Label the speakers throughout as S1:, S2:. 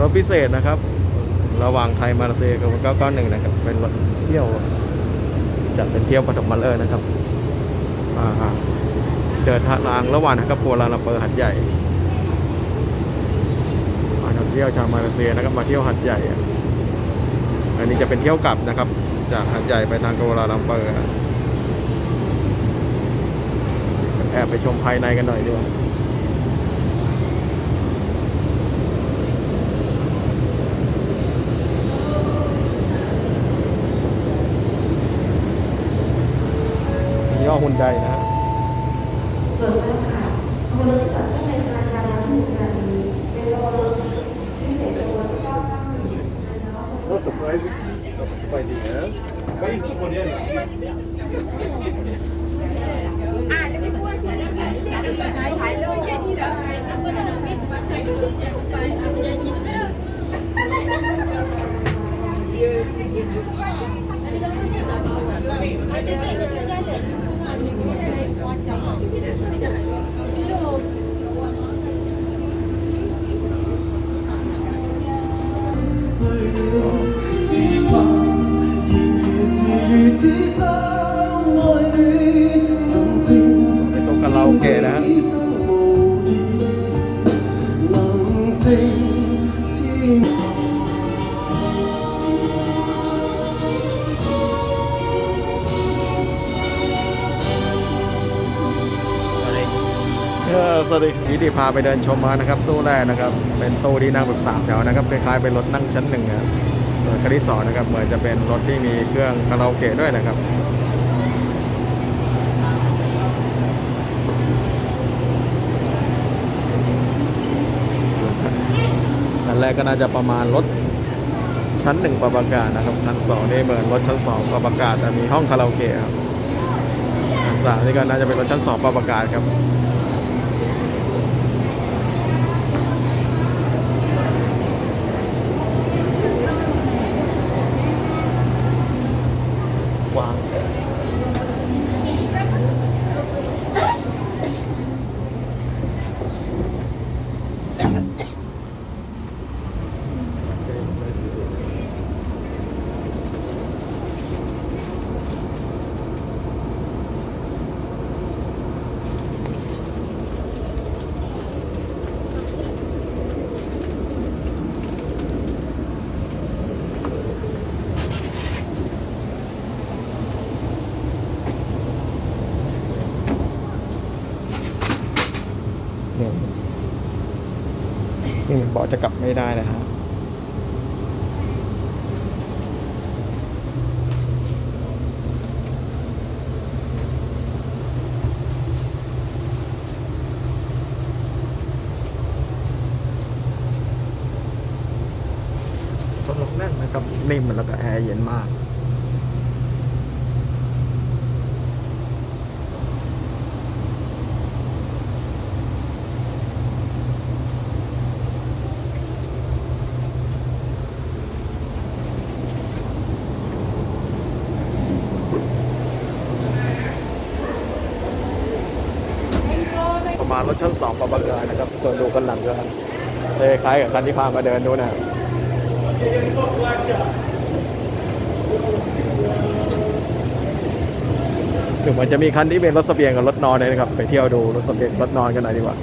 S1: รถพิเศษนะครับ ระหว่างไทยมาเลเซียกับ991 นะครับ เป็นรถเที่ยวจัดเป็นเที่ยวปฐมฤกษ์นะครับอ่าฮะเดินทางระหว่างนะครับกัวลาลัมเปอร์หัดใหญ่มาเที่ยวชาวมาเลเซียนะครับมาเที่ยวหัดใหญ่อันนี้จะเป็นเที่ยวกลับนะครับ จากหัดใหญ่ไปทางกัวลาลัมเปอร์แอบไปชมภายในกันหน่อยดีกว่า ย่อหุ่นใดนะฮะ
S2: ไว้ต้อ
S3: กับเราแก
S1: นะฮะนี่ที่พาไปเดินชมมานะครับ ตู้แรกนะครับ เป็นตู้ที่นั่งแบบสามแถวนะครับ คล้ายๆเป็นรถนั่งชั้นหนึ่งนะครับ ส่วนคันที่สองนะครับเหมือนจะเป็นรถที่มีเครื่องคาราโอเกะด้วยนะครับอันแรกก็น่าจะประมาณรถชั้นหนึ่งปรับอากาศนะครับชั้นสองนี่เหมือนรถชั้นสองปรับอากาศแต่มีห้องคาราโอเกะครับชั้นสามนี่ก็น่าจะเป็นรถชั้นสองปรับอากาศครับ กว้างนี่ นี่มันบอกจะกลับไม่ได้นะฮะสนุกแน่นนะครับนิ่มแล้วก็แอร์เย็นมาก ป รถชั้นสองประมาณกนะครับ ส่วนดูกันหลังก็คล้ายกับคันที่พามาเดินดูนะถึงมันจะมีคันที่เป็นรถสเปียงกับรถนอนเลยนะครับ ไปเที่ยวดูรถสเปียงรถนอนกันหน่อยดีกว่า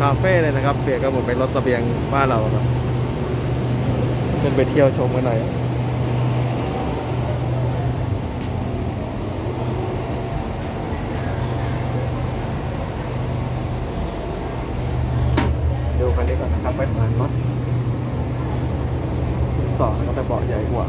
S1: คาเฟ่เลยนะครับเปียกกับผมเป็นรถสเสบียงบ้านเราครับขึ้นไปเที่ยวชมกันหน่อยดูคันนี้ก่อนนะครับไปผ่านรถสองก็ครับเบาะใหญ่กว่า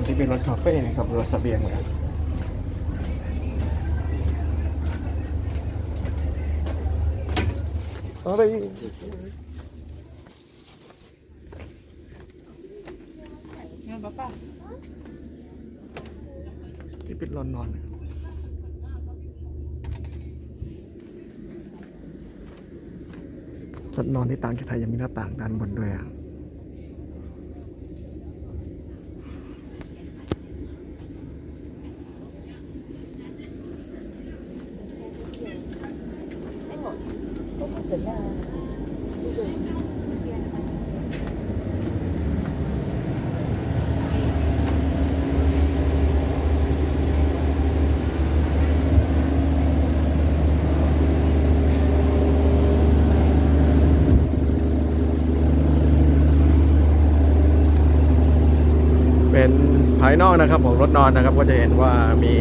S1: นที่เป็นรถคาเฟ่นะครับรถเสบียงเลยอะไรที่เป็นรถนอนนะครับรถนอนที่ต่างจากไทยยังมีหน้าต่างด้านบนด้วยอะ เป็นภายนอกนะครับของรถนอนนะครับ ก็จะเห็นว่ามี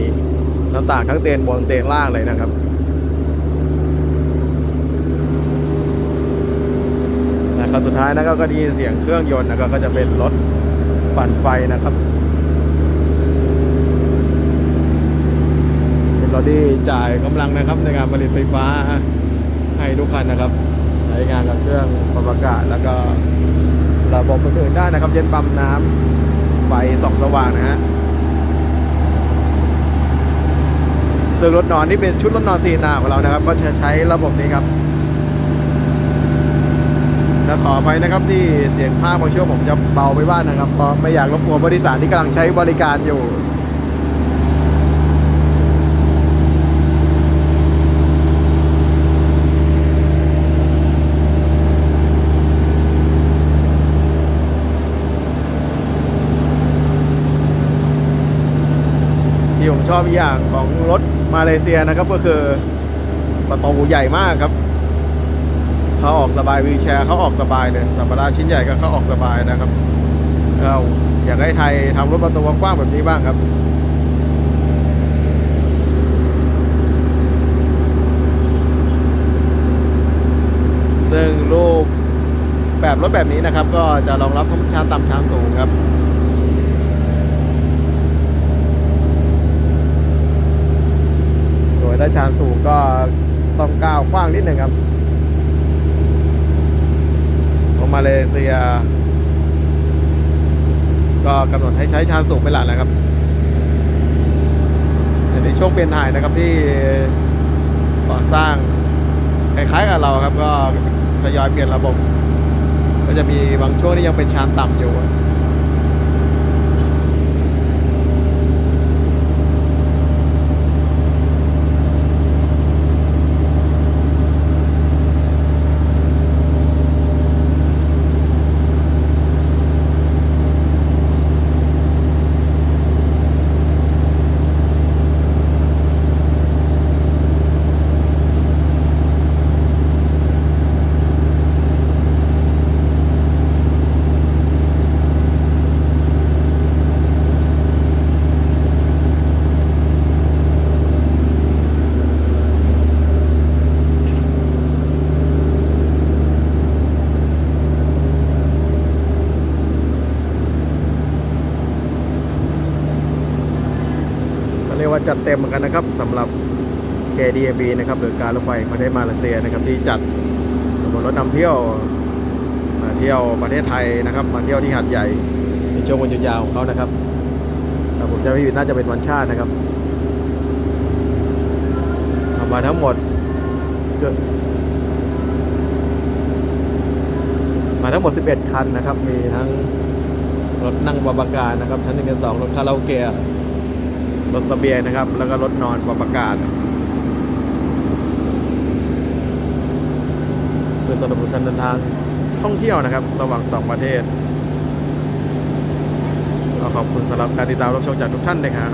S1: หน้าต่างทั้งเตียงบนเตียงล่างเลยนะครับ นะครับสุดท้ายนะครับก็ได้ยินเสียงเครื่องยนต์นะครับก็จะเป็นรถปั่นไฟนะครับเป็นรถที่จ่ายกำลังนะครับในการผลิตไฟฟ้าให้ทุกคันนะครับ ใช้งานกับเครื่องปรับอากาศแล้วก็ระบบอื่นๆได้นะครับ เย็นปั๊มน้ำไฟส่องสว่างนะฮะซึ่งรถนอนที่เป็นชุดรถนอนสีหนาของเรานะครับ ก็จะใช้ระบบนี้ครับ และขอไปนะครับที่เสียงภาคบางช่วงผมจะเบาไปบ้างนะครับเพราะไม่อยากรบกวนบริษัทที่กำลังใช้บริการอยู่ที่ผมชอบอีกอย่างของรถมาเลเซียนะครับก็คือประตูใหญ่มากครับ เขาออกสบายวีแชร์เขาออกสบายเลยสัมภาระชิ้นใหญ่ก็เขาออกสบายนะครับเราอยากให้ไทยทำรถประตูกว้างๆแบบนี้บ้างครับซึ่งรูปแบบรถแบบนี้นะครับ ก็จะรองรับทั้งชานต่ำชานสูงครับ โดยถ้าชานสูงก็ต้องก้าวกว้างนิดหนึ่งครับ มาเลเซีย ก็กำหนดให้ใช้ชานสูงเป็นหลักนะครับในช่วงเปลี่ยนถ่ายนะครับที่ก่อสร้างคล้ายๆกับเราครับ ก็ทยอยเปลี่ยนระบบ ก็จะมีบางช่วงที่ยังเป็นชานต่ำอยู่ จัดเต็มเหมือนกันนะครับสำหรับ KDB นะครับหรือการรถไฟประเทศมาเลเซียนะครับที่จัดขบวนรถนำเที่ยวมาเที่ยวประเทศไทยนะครับ มาเที่ยวที่หาดใหญ่ในช่วงวันหยุดยาวของเขานะครับถ้าผมจะไม่ผิดน่าจะเป็นวันชาตินะครับมาทั้งหมดมาทั้งหมด 11 คันนะครับ มีทั้งรถนั่งบำบังการนะครับ ชั้นหนึ่งกับสองรถคาราโอเกะ รถเสบียงนะครับ แล้วก็รถนอนปรับอากาศเพื่อสนับสนุนการเดินทางท่องเที่ยวนะครับ ระหว่างสองประเทศก็ขอบคุณสำหรับการติดตามรับชมจากทุกท่านนะครับ